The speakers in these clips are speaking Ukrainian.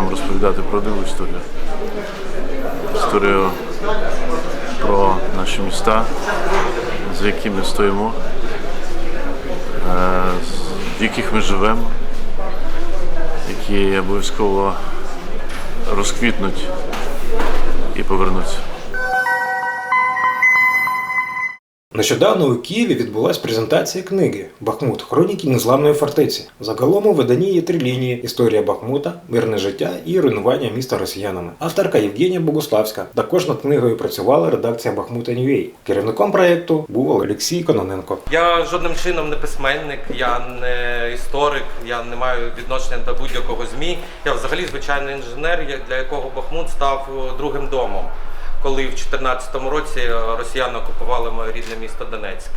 маємо розповідати диву історію. Історію про наші міста, за якими ми стоїмо, е, в яких ми живемо, які обов'язково розквітнуть і повернуться. Нещодавно у Києві відбулася презентація книги Бахмут Хроніки незламної фортеці. Загалом у виданні є три лінії: історія Бахмута, мирне життя і руйнування міста росіянами. Авторка Євгенія Богуславська. Також над книгою працювала редакція Бахмута Ньюей. Керівником проєкту був Олексій Кононенко. Я жодним чином не письменник, я не історик, я не маю відношення до будь-якого ЗМІ. Я взагалі звичайний інженер, для якого Бахмут став е, другим домом, коли в 2014 році е, росіяни окупували моє рідне місто Донецьк.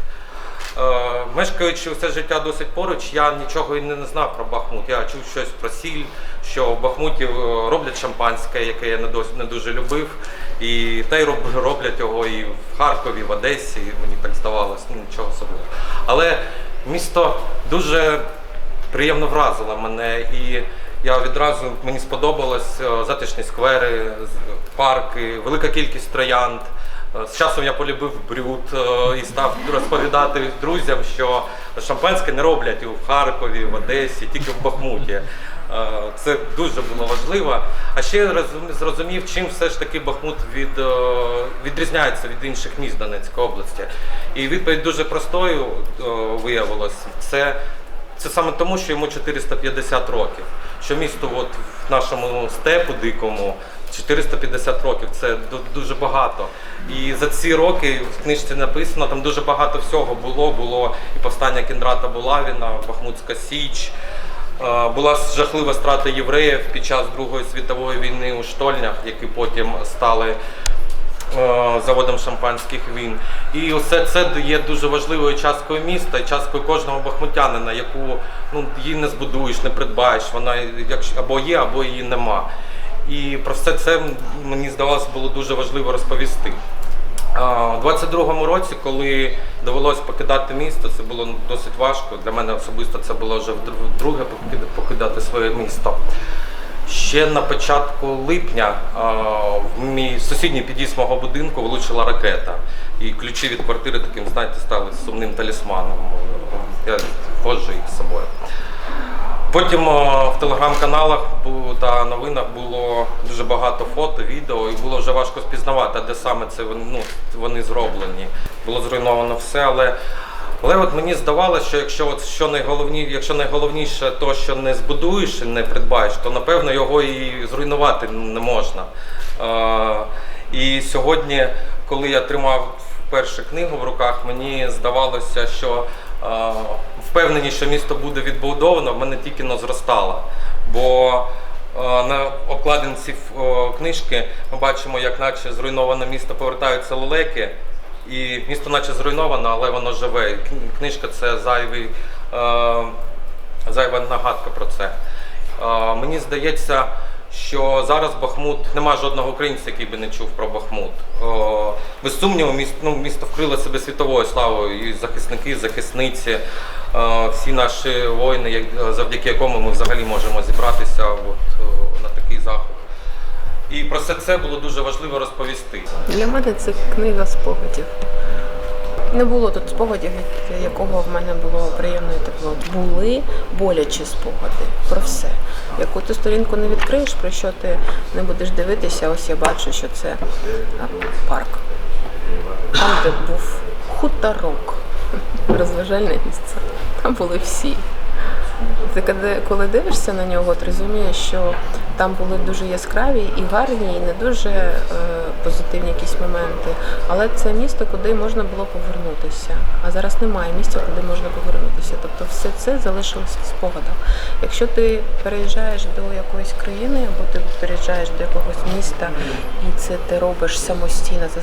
Е, Мешкаючи все життя досить поруч, я нічого і не знав про Бахмут. Я чув щось про сіль, що в Бахмуті е, роблять шампанське, яке я не дуже любив. І та й роблять його і в Харкові, і в Одесі. Мені так здавалось, ну нічого особливого. Але місто дуже приємно вразило мене, і я відразу мені сподобалось е, затишні сквери, парки, велика кількість троянд. Е, З часом я полюбив брюд е, і став розповідати друзям, що шампанське не роблять в Харкові, в Одесі, тільки в Бахмуті. Це дуже було важливо. А ще я зрозумів, чим все ж таки Бахмут від, відрізняється від інших міст Донецької області. І відповідь дуже простою виявилась. Це це саме тому, що йому 450 років. Що місто от в нашому степу дикому 450 років це дуже багато. І за ці роки в книжці написано, там дуже багато всього було. Було і повстання Кіндрата Булавіна, Бахмутська Січ. Е, Була жахлива страта євреїв під час Другої світової війни у штольнях, які потім стали заводом шампанських він. І все це є дуже важливою часткою міста часткою кожного бахмутянина, яку ну, її не збудуєш, не придбаєш. Вона або є, або її нема. І про все це мені здавалося було дуже важливо розповісти. У 22-му році, коли довелося покидати місто, це було досить важко. Для мене особисто це було вже вдруге покидати своє місто. Ще на початку липня в мій сусідній під'їзд мого будинку влучила ракета. І ключі від квартири таким, знаєте, стали сумним талісманом. Я ходжу їх з собою. Потім в телеграм-каналах та новинах було дуже багато фото, відео, і було вже важко спізнавати, де саме це ну, вони зроблені. Було зруйновано все, але, але от мені здавалося, що якщо от що найголовні, якщо найголовніше то, що не збудуєш і не придбаєш, то напевно його і зруйнувати не можна. І сьогодні, коли я тримав вперше книгу в руках, мені здавалося, що впевненість, що місто буде відбудовано, в мене тільки но зростала. Бо на обкладинці книжки ми бачимо, як наче зруйноване місто повертаються лелеки, і місто наче зруйновано, але воно живе. Книжка це зайвий, е, зайва нагадка про це. Е, Мені здається, що зараз Бахмут нема жодного українця, який би не чув про Бахмут. О, без сумніву, місто, ну, місто вкрило себе світовою славою, і захисники, і захисниці, е, всі наші воїни, завдяки якому ми взагалі можемо зібратися І про все це було дуже важливо розповісти. Для мене це книга спогадів. Не було тут спогадів, від якого в мене було приємно і тепло. Були болячі спогади про все. Яку ти сторінку не відкриєш, про що ти не будеш дивитися, ось я бачу, що це парк. Там, де був хуторок, розважальне місце. Там були всі. Ти коли дивишся на нього, ти розумієш, що там були дуже яскраві і гарні, і не дуже е, позитивні якісь моменти. Але це місто, куди можна було повернутися. А зараз немає місця, куди можна повернутися. Тобто все це залишилося в спогадах. Якщо ти переїжджаєш до якоїсь країни, або ти переїжджаєш до якогось міста, і це ти робиш самостійно за,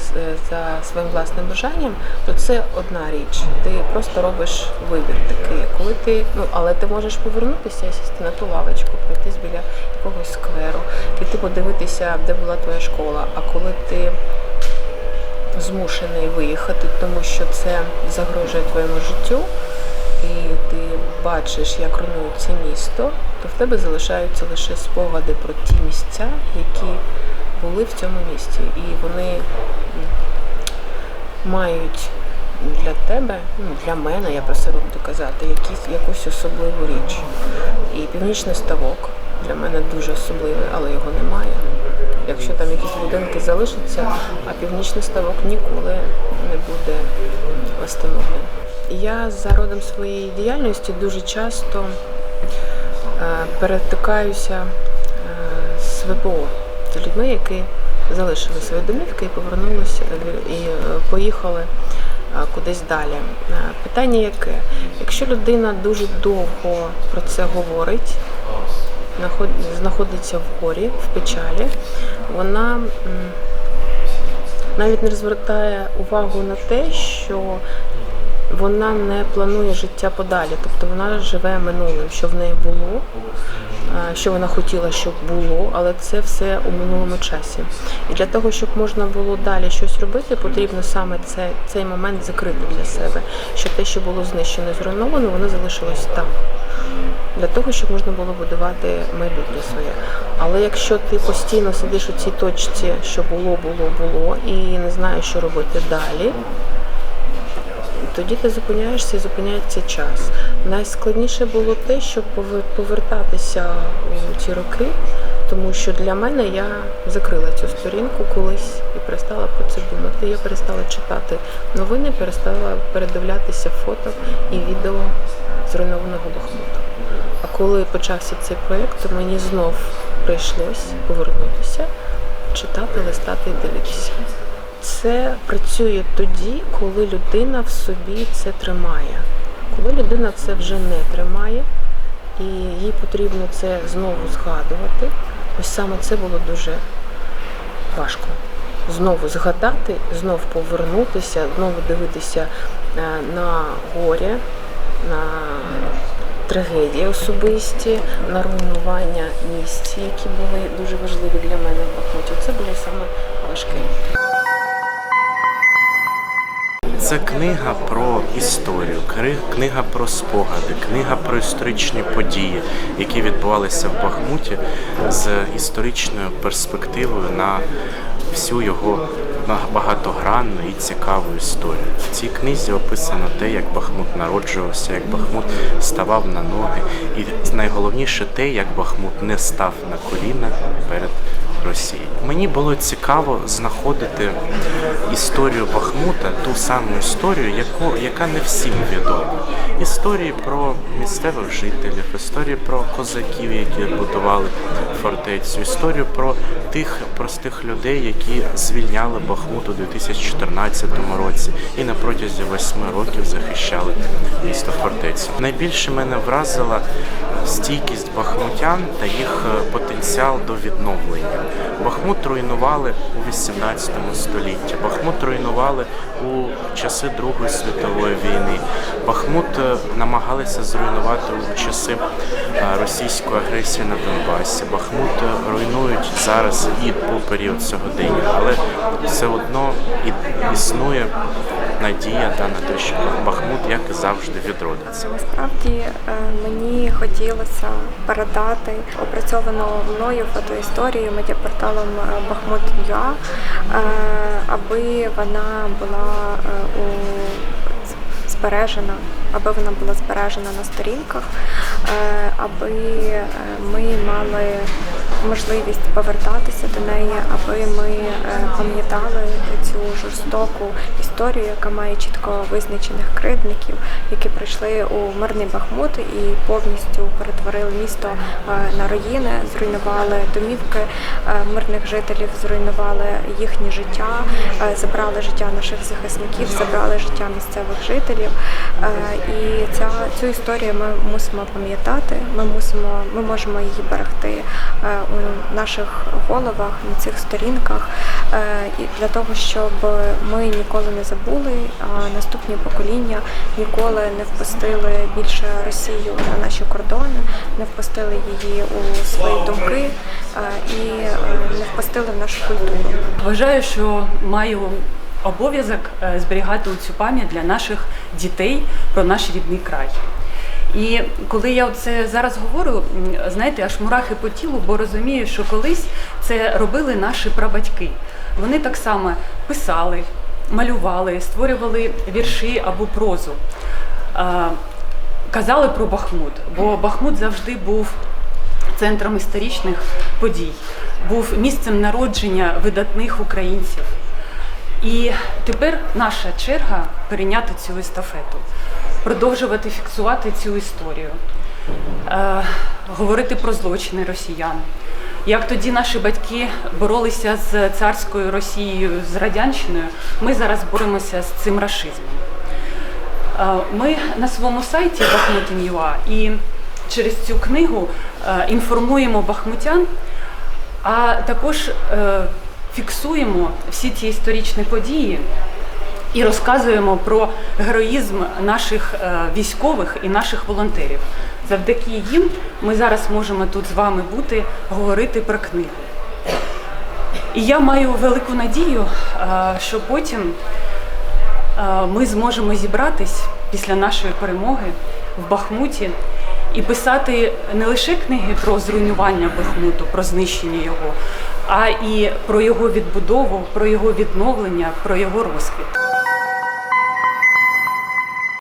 за своїм власним бажанням, то це одна річ. Ти просто робиш вибір такий. Коли ти, ну але ти можеш повернутися сісти на ту лавочку, пройтись біля якогось скверу, піти подивитися, де була твоя школа. А коли ти змушений виїхати, тому що це загрожує твоєму життю, і ти бачиш, як руйнується місто, то в тебе залишаються лише спогади про ті місця, які були в цьому місті. І вони мають для тебе, ну для мене, я про себе буду казати, якісь, якусь особливу річ. І північний ставок для мене дуже особливий, але його немає. Якщо там якісь будинки залишаться, а північний ставок ніколи не буде встановлений. Я за родом своєї діяльності дуже часто е, перетикаюся е, з ВПО, з людьми, які залишили свої домівки і повернулися е, і поїхали кудись далі. Питання яке? Якщо людина дуже довго про це говорить, знаходиться в горі, в печалі, вона навіть не розвертає увагу на те, що вона не планує життя подалі, тобто вона живе минулим, що в неї було, що вона хотіла, щоб було, але це все у минулому часі. І для того, щоб можна було далі щось робити, потрібно саме це, цей момент закрити для себе, що те, що було знищено, зруйновано, воно залишилось там. Для того, щоб можна було будувати майбутнє своє. Але якщо ти постійно сидиш у цій точці, що було, було, було, і не знаєш, що робити далі, тоді ти зупиняєшся і зупиняється час. Найскладніше було те, щоб повертатися у ті роки, тому що для мене я закрила цю сторінку колись і перестала про це думати. Я перестала читати новини, перестала передивлятися фото і відео зруйнованого Бахмута. А коли почався цей проєкт, то мені знов прийшлось повернутися, читати, листати і дивитися. Це працює тоді, коли людина в собі це тримає. Коли людина це вже не тримає, і їй потрібно це знову згадувати, ось саме це було дуже важко. Знову згадати, знову повернутися, знову дивитися е, на горя, на трагедії особисті, на руйнування місць, які були дуже важливі для мене в Бахмуті. Це було саме важке. Це книга про історію, книга про спогади, книга про історичні події, які відбувалися в Бахмуті з історичною перспективою на всю його багатогранну і цікаву історію. В цій книзі описано те, як Бахмут народжувався, як Бахмут ставав на ноги, і найголовніше те, як Бахмут не став на коліна перед Росії. Мені було цікаво знаходити історію Бахмута, ту саму історію, яку, яка не всім відома. Історії про місцевих жителів, історії про козаків, які будували фортецю, історію про тих простих людей, які звільняли Бахмут у 2014 році і на протязі восьми років захищали місто фортецю. Найбільше мене вразила стійкість бахмутян та їх е, потенціал до відновлення. Бахмут руйнували у 18 столітті. Бахмут руйнували у часи Другої світової війни. Бахмут е, намагалися зруйнувати у часи е, російської агресії на Донбасі. Бахмут руйнують зараз і по період сьогодення, але все одно існує надія та на те, що Бахмут, як і завжди, відродиться. Насправді мені хотілося передати опрацьовану мною фотоісторію медіапорталом е, Бахмут.ua, е, аби вона була е, у збережена, аби вона була збережена на сторінках, аби ми мали можливість повертатися до неї, аби ми е, пам'ятали цю жорстоку історію, яка має чітко визначених кривдників, які прийшли у мирний Бахмут і повністю перетворили місто е, на руїни, зруйнували домівки е, мирних жителів, зруйнували їхнє життя, забрали життя наших захисників, забрали життя місцевих жителів. І ця цю історію ми мусимо пам'ятати. Ми мусимо, ми можемо її берегти наших головах на цих сторінках, е, і для того, щоб ми ніколи не забули, а наступні покоління ніколи не впустили більше Росію на наші кордони, не впустили її у свої думки е, і е, не впустили в нашу культуру. Вважаю, що маю обов'язок зберігати цю пам'ять для наших дітей про наш рідний край. І коли я це зараз говорю, знаєте, аж мурахи по тілу, бо розумію, що колись це робили наші прабатьки. Вони так само писали, малювали, створювали вірші або прозу. Казали про Бахмут, бо Бахмут завжди був центром історичних подій, був місцем народження видатних українців. І тепер наша черга перейняти цю естафету, продовжувати фіксувати цю історію, е, говорити про злочини росіян. Як тоді наші батьки боролися з царською Росією, з Радянщиною, ми зараз боремося з цим рашизмом. Е, Ми на своєму сайті Бахмутін.ua і через цю книгу е, інформуємо бахмутян, а також фіксуємо всі ті історичні події і розказуємо про героїзм наших е, військових і наших волонтерів. Завдяки їм ми зараз можемо тут з вами бути, говорити про книгу. І я маю велику надію, е, що потім е, ми зможемо зібратись після нашої перемоги в Бахмуті і писати не лише книги про зруйнування Бахмуту, про знищення його, а і про його відбудову, про його відновлення, про його розквіт.